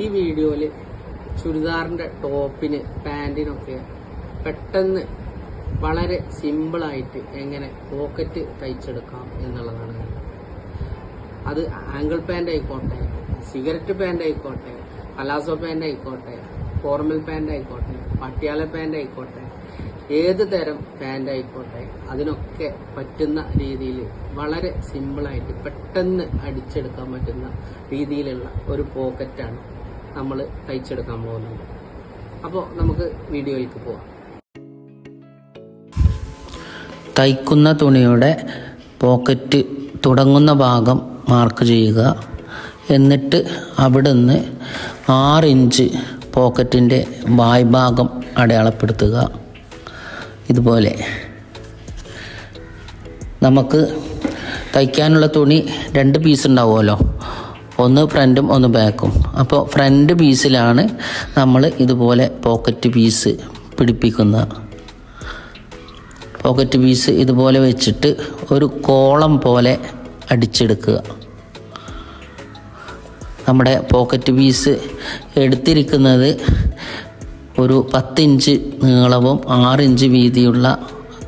ഈ വീഡിയോയിൽ ചുരിദാറിന്റെ ടോപ്പിന് പാന്റിനൊക്കെ പെട്ടെന്ന് വളരെ സിമ്പിളായിട്ട് എങ്ങനെ പോക്കറ്റ് തയ്ച്ചെടുക്കാം എന്നുള്ളതാണ്. അത് ആംഗിൾ പാന്റ് ആയിക്കോട്ടെ സിഗരറ്റ് പാന്റ് ആയിക്കോട്ടെ പലാസോ പാന്റ് ആയിക്കോട്ടെ ഫോർമൽ പാന്റ് ആയിക്കോട്ടെ പട്ടിയാല പാന്റ് ആയിക്കോട്ടെ ഏത് തരം പാന്റ് ആയിക്കോട്ടെ അതിനൊക്കെ പറ്റുന്ന രീതിയിൽ വളരെ സിമ്പിളായിട്ട് പെട്ടെന്ന് അടിച്ചെടുക്കാൻ പറ്റുന്ന രീതിയിലുള്ള ഒരു പോക്കറ്റാണ് നമ്മൾ തയ്ച്ചെടുക്കാൻ പോകുന്നത്. അപ്പോൾ നമുക്ക് വീഡിയോയിലേക്ക് പോവാം. തയ്ക്കുന്ന തുണിയുടെ പോക്കറ്റ് തുടങ്ങുന്ന ഭാഗം മാർക്ക് ചെയ്യുക. എന്നിട്ട് അവിടുന്ന് ആറ് ഇഞ്ച് പോക്കറ്റിന്റെ വായ്ഭാഗം അടയാളപ്പെടുത്തുക. ഇതുപോലെ. നമുക്ക് തയ്ക്കാനുള്ള തുണി രണ്ട് പീസ് ഉണ്ടാവുമല്ലോ. ഒന്ന് ഫ്രണ്ടും ഒന്ന് ബാക്കും. അപ്പോൾ ഫ്രണ്ട് പീസിലാണ് നമ്മൾ ഇതുപോലെ പോക്കറ്റ് പീസ് പിടിപ്പിക്കുന്ന. പോക്കറ്റ് പീസ് ഇതുപോലെ വെച്ചിട്ട് ഒരു കോളം പോലെ അടിച്ചെടുക്കുക. നമ്മുടെ പോക്കറ്റ് പീസ് എടുത്തിരിക്കുന്നത് ഒരു പത്തിഞ്ച് നീളവും ആറിഞ്ച് വീതിയുള്ള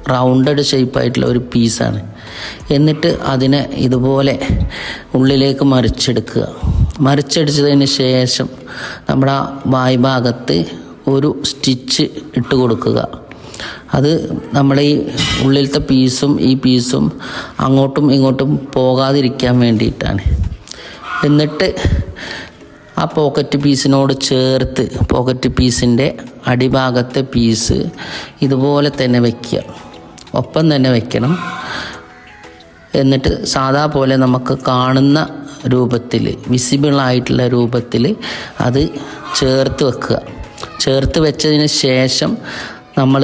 റൗണ്ടഡ് ഷേപ്പായിട്ടുള്ള ഒരു പീസാണ് എന്നിട്ട് അതിനെ ഇതുപോലെ ഉള്ളിലേക്ക് മറിച്ചെടുക്കുക. മറിച്ചടിച്ചതിന് ശേഷം നമ്മുടെ വായ്ഭാഗത്ത് ഒരു സ്റ്റിച്ച് ഇട്ട് കൊടുക്കുക. അത് നമ്മുടെ ഈ ഉള്ളിലത്തെ പീസും ഈ പീസും അങ്ങോട്ടും ഇങ്ങോട്ടും പോകാതിരിക്കാൻ വേണ്ടിയിട്ടാണ്. എന്നിട്ട് ആ പോക്കറ്റ് പീസിനോട് ചേർത്ത് പോക്കറ്റ് പീസിന്റെ അടിഭാഗത്തെ പീസ് ഇതുപോലെ തന്നെ വയ്ക്കുക ഒപ്പം തന്നെ വയ്ക്കണം എന്നിട്ട് സാധാ പോലെ നമുക്ക് കാണുന്ന രൂപത്തിൽ വിസിബിളായിട്ടുള്ള രൂപത്തിൽ അത് ചേർത്ത് വെക്കുക. ചേർത്ത് വെച്ചതിന് ശേഷം നമ്മൾ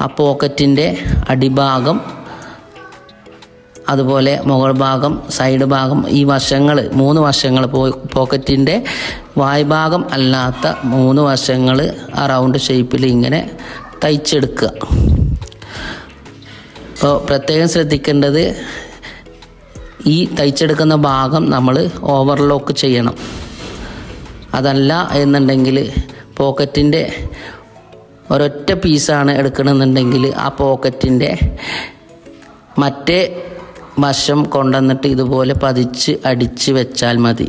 ആ പോക്കറ്റിന്റെ അടിഭാഗം അതുപോലെ മുകൾ ഭാഗം സൈഡ് ഭാഗം ഈ വശങ്ങൾ മൂന്ന് വശങ്ങൾ പോക്കറ്റിന്റെ വായ്ഭാഗം അല്ലാത്ത മൂന്ന് വശങ്ങൾ ആ റൗണ്ട് ഷേപ്പിൽ ഇങ്ങനെ തയ്ച്ചെടുക്കുക. അപ്പോൾ പ്രത്യേകം ശ്രദ്ധിക്കേണ്ടത് ഈ തയ്ച്ചെടുക്കുന്ന ഭാഗം നമ്മൾ ഓവർലോക്ക് ചെയ്യണം. അതല്ല എന്നുണ്ടെങ്കിൽ പോക്കറ്റിന്റെ ഒരൊറ്റ പീസാണ് എടുക്കണമെന്നുണ്ടെങ്കിൽ ആ പോക്കറ്റിന്റെ മറ്റേ വശം കൊണ്ടുവന്നിട്ട് ഇതുപോലെ പതിച്ച് അടിച്ച് വെച്ചാൽ മതി.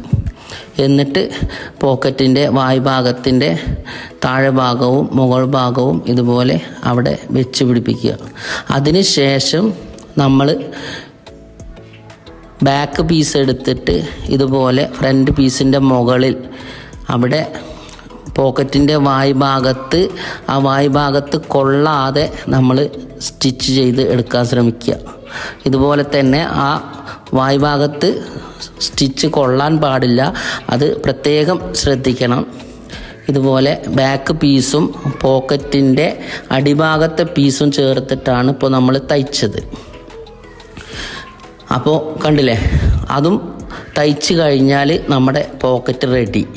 എന്നിട്ട് പോക്കറ്റിന്റെ വായ്ഭാഗത്തിന്റെ താഴെ ഭാഗവും മുകൾ ഭാഗവും ഇതുപോലെ അവിടെ വെച്ച് പിടിപ്പിക്കുക. അതിനുശേഷം നമ്മൾ ബാക്ക് പീസ് എടുത്തിട്ട് ഇതുപോലെ ഫ്രണ്ട് പീസിന്റെ മുകളിൽ അവിടെ പോക്കറ്റിന്റെ വായ്ഭാഗത്ത് ആ വായ്ഭാഗത്ത് കൊള്ളാതെ നമ്മൾ സ്റ്റിച്ച് ചെയ്ത് എടുക്കാൻ ശ്രമിക്കുക. ഇതുപോലെ തന്നെ ആ വായ്ഭാഗത്ത് സ്റ്റിച്ച് കൊള്ളാൻ പാടില്ല. അത് പ്രത്യേകം ശ്രദ്ധിക്കണം. ഇതുപോലെ ബാക്ക് പീസും പോക്കറ്റിന്റെ അടിഭാഗത്തെ പീസും ചേർത്തിട്ടാണ് ഇപ്പോൾ നമ്മൾ തയ്ച്ചത്. അപ്പോൾ കണ്ടില്ലേ? അതും തയ്ച്ച് കഴിഞ്ഞാൽ നമ്മുടെ പോക്കറ്റ് റെഡി